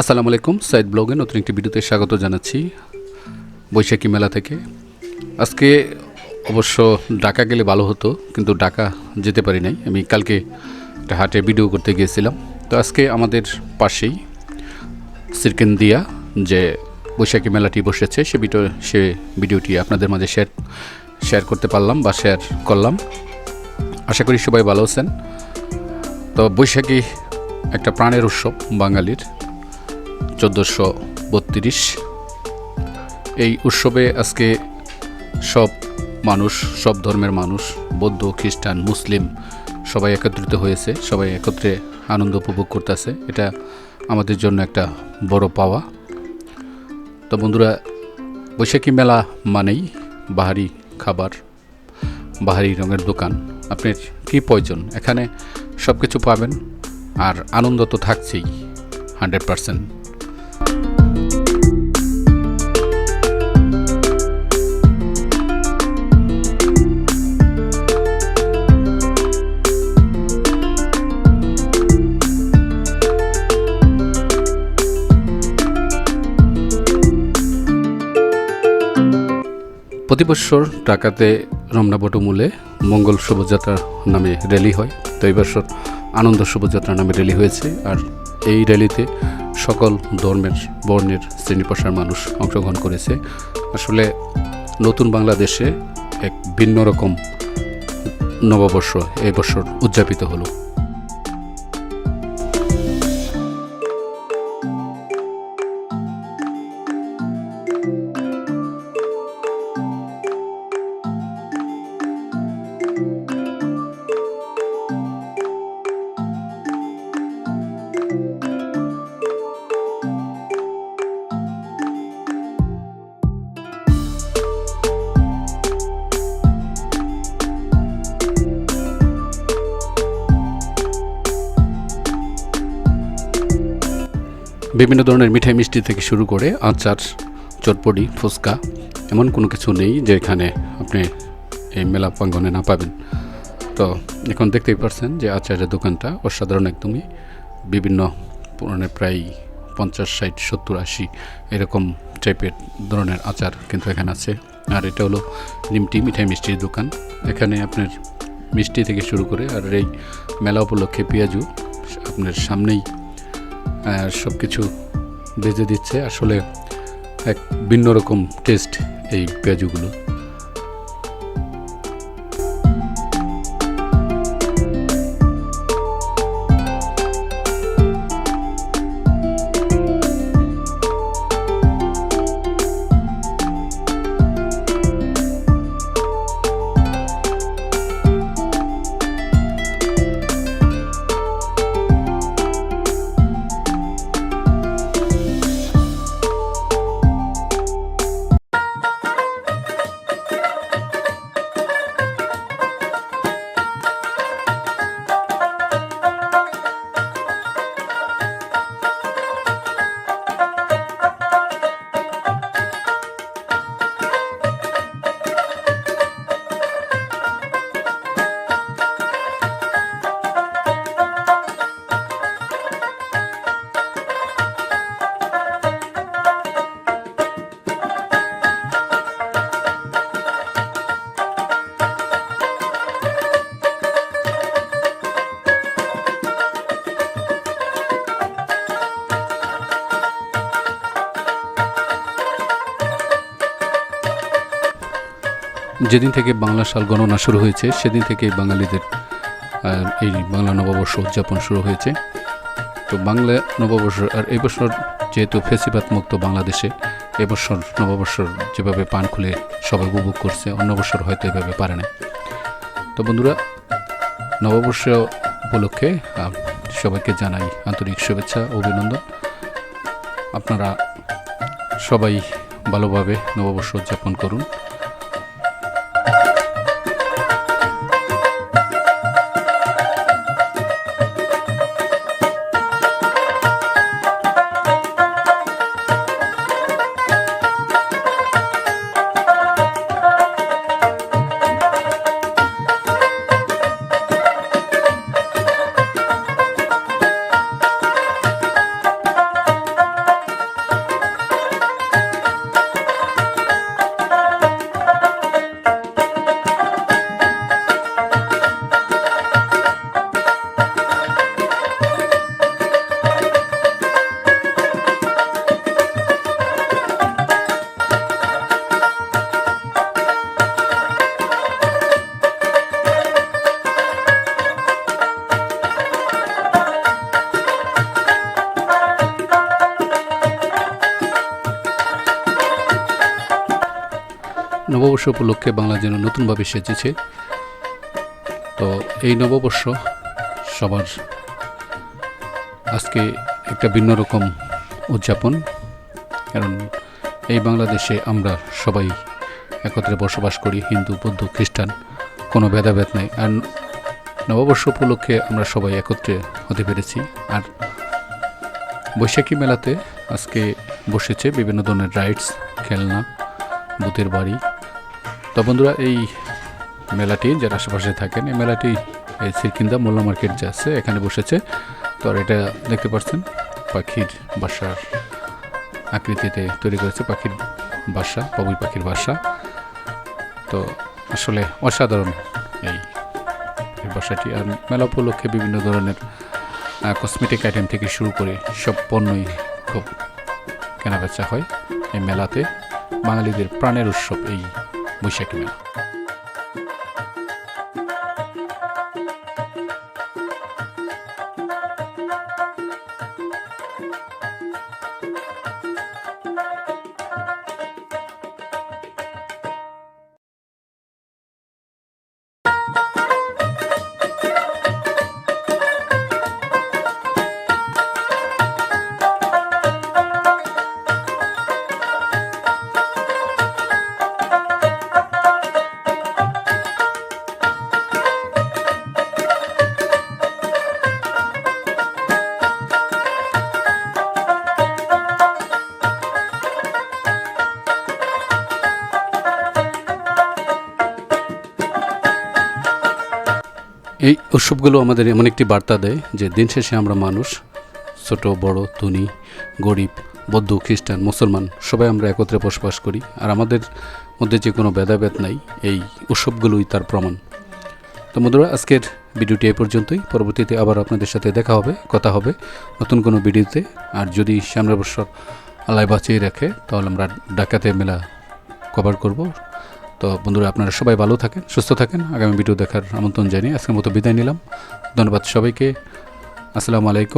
আসসালামু আলাইকুম, সাইদ ব্লগে নতুন একটি ভিডিওতে স্বাগত জানাচ্ছি বৈশাখী মেলা থেকে। আজকে অবশ্য ঢাকা গেলে ভালো হতো, কিন্তু ঢাকা যেতে পারি নাই। আমি কালকে একটা হাটে ভিডিও করতে গিয়েছিলাম। তো আজকে আমাদের পাশেই সিরকেন্দিয়া যে বৈশাখী মেলাটি বসেছে, সে ভিডিও, সে ভিডিওটি আপনাদের মাঝে শেয়ার শেয়ার করতে পারলাম বা শেয়ার করলাম। আশা করি সবাই ভালো আছেন। তো বৈশাখী একটা প্রাণের উৎসব বাঙালির। চোদ্দোশো বত্রিশ। এই উৎসবে আজকে সব মানুষ, সব ধর্মের মানুষ, বৌদ্ধ, খ্রিস্টান, মুসলিম সবাই একত্রিত হয়েছে, সবাই একত্রে আনন্দ উপভোগ করতেছে। এটা আমাদের জন্য একটা বড় পাওয়া। তো বন্ধুরা, বৈশাখী মেলা মানেই বাহারি খাবার, বাহারি রঙের দোকান। আপনার কী প্রয়োজন? এখানে সব কিছু পাবেন, আর আনন্দ তো থাকছেই, হান্ড্রেড পারসেন্ট। প্রতি বছর ঢাকাতে রমনা বটমূলে মঙ্গল শোভাযাত্রা নামে র্যালি হয়। তো এই বছর আনন্দ শোভাযাত্রা নামে র্যালি হয়েছে আর এই র্যালিতে সকল ধর্মের, বর্ণের শ্রেণি মানুষ অংশগ্রহণ করেছে। আসলে নতুন বাংলাদেশে এক ভিন্ন রকম নববর্ষ এই উদযাপিত হলো। বিভিন্ন ধরনের মিঠাই মিষ্টি থেকে শুরু করে আচার, চটপটি, ফুচকা, এমন কোনো কিছু নেই যে এখানে আপনি এই মেলা প্রাঙ্গনে না পাবেন। তো এখন দেখতেই পারছেন যে আচারের দোকানটা অসাধারণ একদমই। বিভিন্ন পুরনো প্রায় পঞ্চাশ, ষাট, সত্তর, আশি এরকম টাইপের ধরনের আচার কিন্তু এখানে আছে। আর এটা হলো নিমটি মিঠাই মিষ্টির দোকান। এখানে আপনার মিষ্টি থেকে শুরু করে আর এই মেলা উপলক্ষে পেঁয়াজু আপনার সামনেই সব কিছু ভেজে দিচ্ছে। আসলে এক ভিন্ন রকম টেস্ট এই পেঁয়াজুগুলো। যেদিন থেকে বাংলা সাল গণনা শুরু হয়েছে, সেদিন থেকে বাঙালিদের এই বাংলা নববর্ষ উদযাপন শুরু হয়েছে। তো বাংলা নববর্ষ, আর এই বছর যেহেতু ফেসিবাদ মুক্ত বাংলাদেশে এবছর নববর্ষর যেভাবে পান খুলে সবাই উপভোগ করছে, অন্য বছর হয়তো এভাবে পারে না। তো বন্ধুরা, নববর্ষ উপলক্ষে সবাইকে জানাই আন্তরিক শুভেচ্ছা, অভিনন্দন। আপনারা সবাই ভালোভাবে নববর্ষ উদযাপন করুন। নববর্ষ উপলক্ষে বাংলা যেন নতুনভাবে সেজেছে। তো এই নববর্ষ সবার আজকে একটা ভিন্ন রকম উদযাপন, কারণ এই বাংলাদেশে আমরা সবাই একত্রে বসবাস করি, হিন্দু, বৌদ্ধ, খ্রিস্টান, কোনো ভেদাভেদ নেই। আর নববর্ষ উপলক্ষে আমরা সবাই একত্রে হতে পেরেছি। আর বৈশাখী মেলাতে আজকে বসেছে বিভিন্ন ধরনের রাইডস, খেলনা ভূতের বাড়ি তো বন্ধুরা, এই মেলাটি যারা আশেপাশে থাকেন, এই মেলাটি এই সিরকিন্দা মোল্লা মার্কেট যে আছে, এখানে বসেছে। তো আর এটা দেখতে পাচ্ছেন, পাখির বাসার আকৃতিতে তৈরি করেছে, পাখির বাসা, বাবুই পাখির বাসা। তো আসলে অসাধারণ এই বাসাটি। আর মেলা উপলক্ষে বিভিন্ন ধরনের কসমেটিক আইটেম থেকে শুরু করে সব পণ্যই খুব কেনাবেচা হয় এই মেলাতে। বাঙালিদের প্রাণের উৎসব এই বৈশাখী মেলা উৎসবগুলো আমাদের এমন একটি বার্তা দেয় যে দিন শেষে আমরা মানুষ, ছোট, বড়, ধনী, গরিব, বৌদ্ধ, খ্রিস্টান, মুসলমান, সবাই আমরা একত্রে বসবাস করি। আর আমাদের মধ্যে যে কোনো ভেদাভেদ নাই, এই উৎসবগুলোই তার প্রমাণ। তো বন্ধুরা, আজকের ভিডিওটি এই পর্যন্তই। পরবর্তীতে আবার আপনাদের সাথে দেখা হবে, কথা হবে নতুন কোনো ভিডিওতে। আর যদি সামনের বছর আল্লাহ বাঁচিয়ে রাখে, তাহলে আমরা ডাকাতে মেলা কভার করব। তো বন্ধুরা, আপনারা সবাই ভালো থাকেন, সুস্থ থাকেন। আগামী ভিডিও দেখার আমন্ত্রণ জানিয়ে আজকের মতো বিদায় নিলাম। ধন্যবাদ সবাইকে। আসসালামু আলাইকুম।